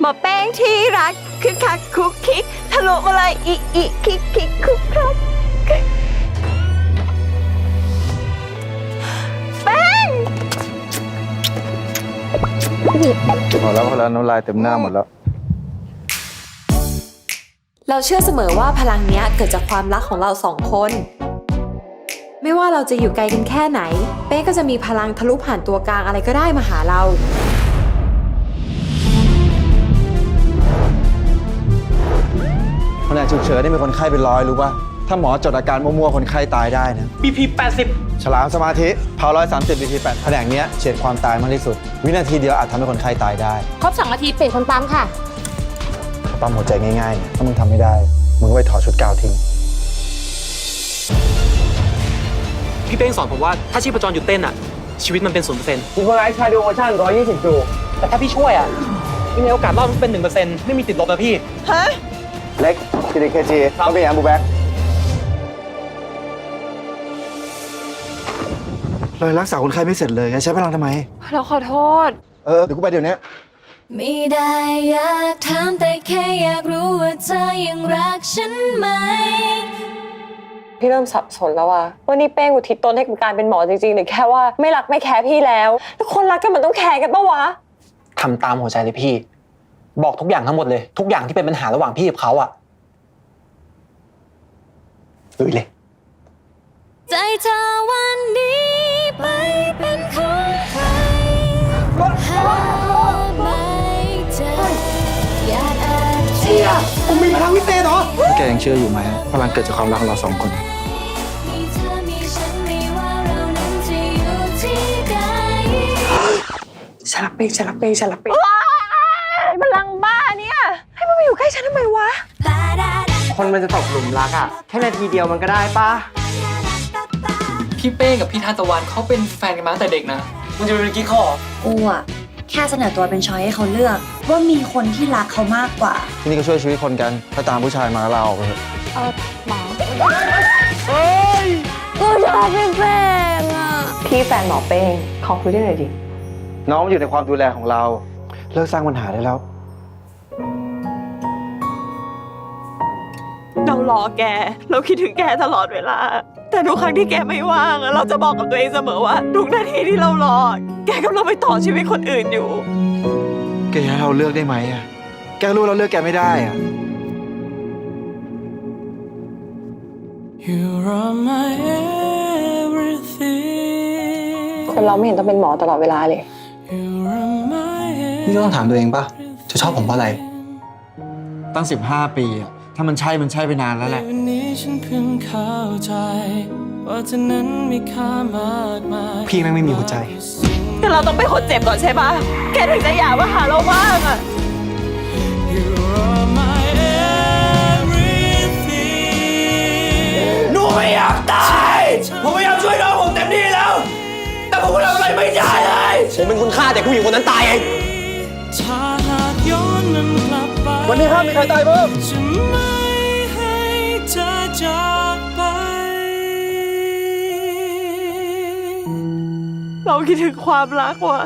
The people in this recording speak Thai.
หมอแป้งที่รักคือคักคุกคิกทะลุมาเลยอีอีคิกคิกคุกคักแป้งพอแล้วพอแล้วน้ำลายเต็มหน้าหมดแล้ว เราเชื่อเสมอว่าพลังเนี้ยเกิดจากความรักของเราสองคน ไม่ว่าเราจะอยู่ไกลกันแค่ไหน เป้ก็จะมีพลังทะลุผ่านตัวกลางอะไรก็ได้มาหาเรา ฉุกเฉินนี่มีคนไข้เป็นร้อยรู้ป่ะ ถ้าหมอจดอาการมั่วๆ คนไข้ตายได้นะ BP 80 ฉลามสมาธิเผาร้อยสามสิบ BP แปดแผนกเนี้ยเฉียดความตายมากที่สุด วินาทีเดียวอาจทำให้คนไข้ตายได้ครบสองนาทีเปลี่ยนคนปั๊มค่ะ ปั๊มหัวใจง่ายๆเนี่ยถ้ามึงทำไม่ได้ มึงก็ไปถอดชุดกาวทิ้ง พี่เป้งสอนผมว่าถ้าชีพจรหยุดเต้นอะ ชีวิตมันเป็นศูนย์เปอร์เซ็นต์ซิงโครไนซ์คาร์ดิโอโมชั่น120จูแต่ถ้าพี่ช่วยอะมีโอกาสรอดมันเป็นหนึ่งเปอร์เซ็นต์ไม่มีติดลบนะพี่ ฮะ เล็กทีดีเคจีต้องมีแอมบูแบ็กเลยรักษาคนไข้ไม่เสร็จเลยใช้พลังทำไม เราขอโทษ เออเดี๋ยวกูไปเดี๋ยวนี้ไม่ได้อยากถามแต่แค่อยากรู้ว่าเธอยังรักฉันไหม พี่เริ่มสับสนแล้วว่าว่านี่เป้งอุทิศตนให้กับการเป็นหมอจริงๆหรือแค่ว่าไม่รักไม่แคร์พี่แล้ว แล้วคนรักกันมันต้องแคร์กันปะวะทำตามหัวใจเลยพี่ บอกทุกอย่างทั้งหมดเลย ทุกอย่างที่เป็นปัญหาระหว่างพี่กับเขาอะลุยเลย ใจเธอวันนี้ไปเป็นของใครหาไม่เจออยากอธิบายแกยังเชื่ออยู่ไหมพลังเกิดจากความรักของเราสองคน มีเธอมีฉันไม่ว่าเรานั้นจะอยู่ที่ใดฉลับเปงฉลับเปงฉลับเปง พลังบ้าเนี่ย ให้มันมาอยู่ใกล้ฉันทำไมวะ คนมันจะตกหลุมรักอะแค่นาทีเดียวมันก็ได้ปะพี่เป้งกับพี่ทานตะวันเขาเป็นแฟนกันมาตั้งแต่เด็กนะมันจะเป็นกิ๊กข้อกูอะแค่เสนอตัวเป็นช้อยให้เขาเลือก ว่ามีคนที่รักเขามากกว่า ที่นี่ก็ช่วยชีวิตคนกัน ถ้าตามผู้ชายมาเราออกไปเถอะพี่แฟนหมอเป้งขอคุยด้วยหน่อยดิน้องอยู่ในความดูแลของเรา เลิกสร้างปัญหาได้แล้ว รารอแก เราคิดถึงแกตลอดเวลา แต่ทุกครั้งที่แกไม่ว่างอะเราจะบอกกับตัวเองเสมอว่า ทุกนาทีที่เรารอ แกกำลังไปต่อชีวิตคนอื่นอยู่ แกให้เราเลือกได้ไหมอะแกรู้เราเลือกแกไม่ได้อะคนเราไม่เห็นต้องเป็นหมอตลอดเวลาเลยนี่ก็ต้องถามตัวเองป่ะจะชอบผมเพราะอะไร ตั้ง 15 ปีอะ ถ้ามันใช่มันใช่ไปนานแล้วแหละ วันนี้ฉันเพิ่งเข้าใจว่าเธอนั้นมีค่ามากมายพี่แม่งไม่มีหัวใจ แต่เราต้องเป็นคนเจ็บก่อนใช่ปะแกถึงจะอยากมาหาเราบ้างอะ You are my everything หนูไม่อยากตาย ผมพยายามช่วยน้องผมเต็มที่แล้ว แต่ผมก็ทำอะไรไม่ได้เลย ผมเป็นคนฆ่าแต่ผู้หญิงคนนั้นตายเอง ถ้าหากย้อนมันกลับไปวันนี้ห้ามมีใครตายเพิ่ม จะไม่ คิดถึงความรักว่ะ